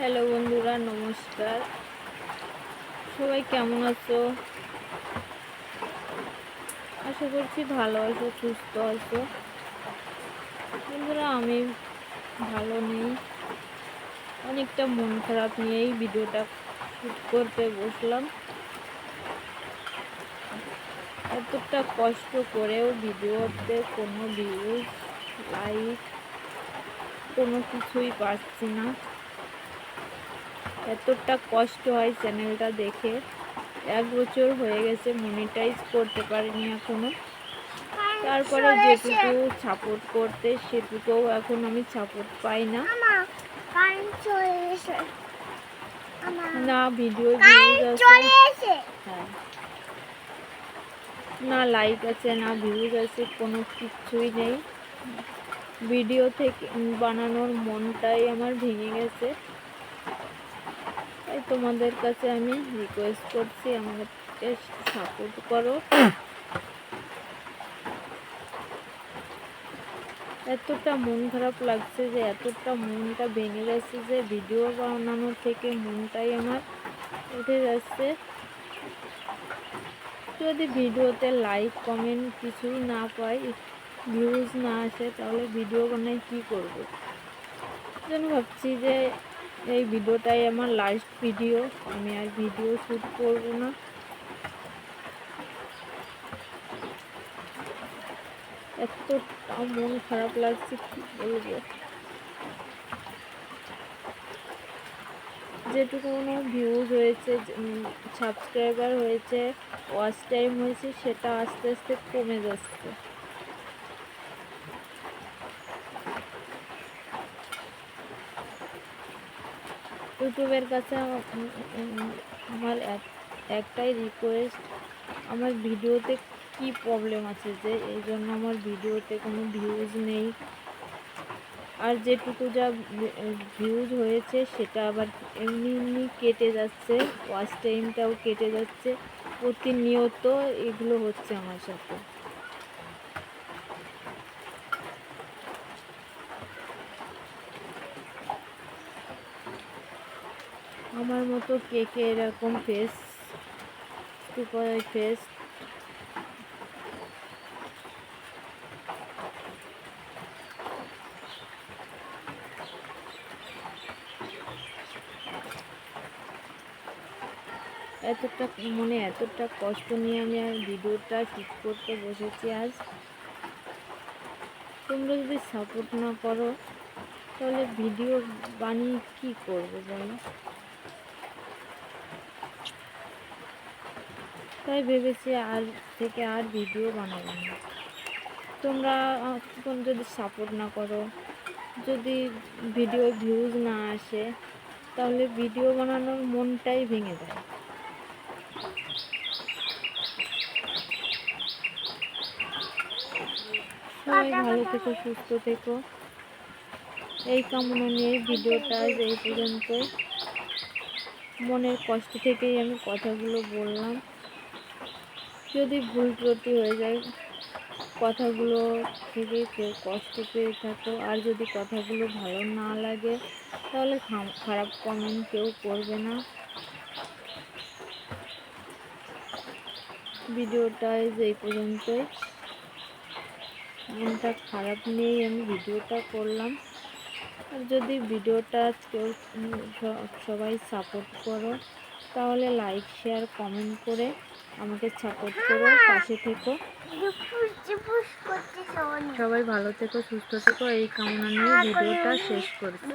Hello বন্ধুরা, নমস্কার। সবাই কেমন আছো? আশা করছি ভালো আছো, সুস্থ আছো। বন্ধুরা, আমি ভালো নেই। অনেকটা মন খারাপ নিয়েই ভিডিওটা শ্যুট করতে বসলাম। এতটা কষ্ট করেও ভিডিওতে কোনো ভিউজ লাইক কোনো কিছুই পাচ্ছি না। এতটা কষ্ট হয় চ্যানেলটা দেখে। এক বছর হয়ে গেছে মনিটাইজ করতে পারিনি এখনও। তারপরে যেটুকু সাপোর্ট করতে সেটুকুও এখন আমি সাপোর্ট পাই না। না ভিডিও হ্যাঁ। না লাইক আছে না ভিউজ আছে কোনো কিছুই নেই। ভিডিও থেকে বানানোর মনটাই আমার ভেঙে গেছে। তোমাদের কাছে আমি রিকোয়েস্ট করছি আমাকে সাপোর্ট করো। এতটা মন খারাপ লাগছে যে, এতটা মনটা ভেঙে যাচ্ছে যে ভিডিও বানানোর থেকে মনটাই আমার উঠে যাচ্ছে। যদি ভিডিওতে লাইক কমেন্ট কিছুই না পাই ভিউজ না আসে, তাহলে ভিডিও বানাই কী করব? যেন ভাবছি যে এই ভিডিওটাই আমার লাস্ট ভিডিও আমি আর ভিডিও শ্যুট করব না। এতটা মন খারাপ লাগছে, কি বলব? যেটুকু কোনো ভিউজ হয়েছে সাবস্ক্রাইবার হয়েছে ওয়াচ টাইম হয়েছে, সেটা আস্তে আস্তে কমে যাচ্ছে। ইউটিউবের কাছে আমার একটাই রিকোয়েস্ট আমার ভিডিওতে কি প্রবলেম আছে যে এই জন্য আমার ভিডিওতে কোনো ভিউজ নেই। আর যেটুকু যা ভিউজ হয়েছে সেটা আবার এমনি এমনি কেটে যাচ্ছে ওয়াচ টাইমটাও কেটে যাচ্ছে। প্রতিনিয়ত এগুলো হচ্ছে আমার সাথে। আমার মতো কে কে এরকম ফেস ফেস এতটা মনে এতটা কষ্ট নিয়ে আমি আর ভিডিওটা ঠিক করতে বসেছি আজ। তোমরা যদি সাপোর্ট না করো, তাহলে ভিডিও বানিয়ে কী করব বলো? তাই ভেবেছি আর থেকে আর ভিডিও বানাবো না। তোমরা যদি সাপোর্ট না করো যদি ভিডিও ভিউজ না আসে তাহলে ভিডিও বানানোর মনটাই ভেঙে যায়। সবাই ভালো থেকো সুস্থ থেকো। এই কামনা নিয়ে ভিডিওটা এই পর্যন্ত মনের কষ্ট থেকেই আমি কথাগুলো বললাম। যদি ভুল ত্রুটি হয়ে যায়, কথাগুলো থেকে কেউ কষ্ট পেয়ে থাকো। আর যদি কথাগুলো ভালো না লাগে, তাহলে খারাপ কমেন্ট কেউ করবে না। ভিডিওটা এই পর্যন্তই। মনটা খারাপ নিয়েই আমি ভিডিওটা করলাম। আর যদি ভিডিওটা কেউ সবাই সাপোর্ট করো, তাহলে লাইক শেয়ার কমেন্ট করে আমাকে সাপোর্ট করো পাশে থেকো। সবাই ভালো থেকো সুস্থ থেকো এই কামনা নিয়ে ভিডিওটা শেষ করছি।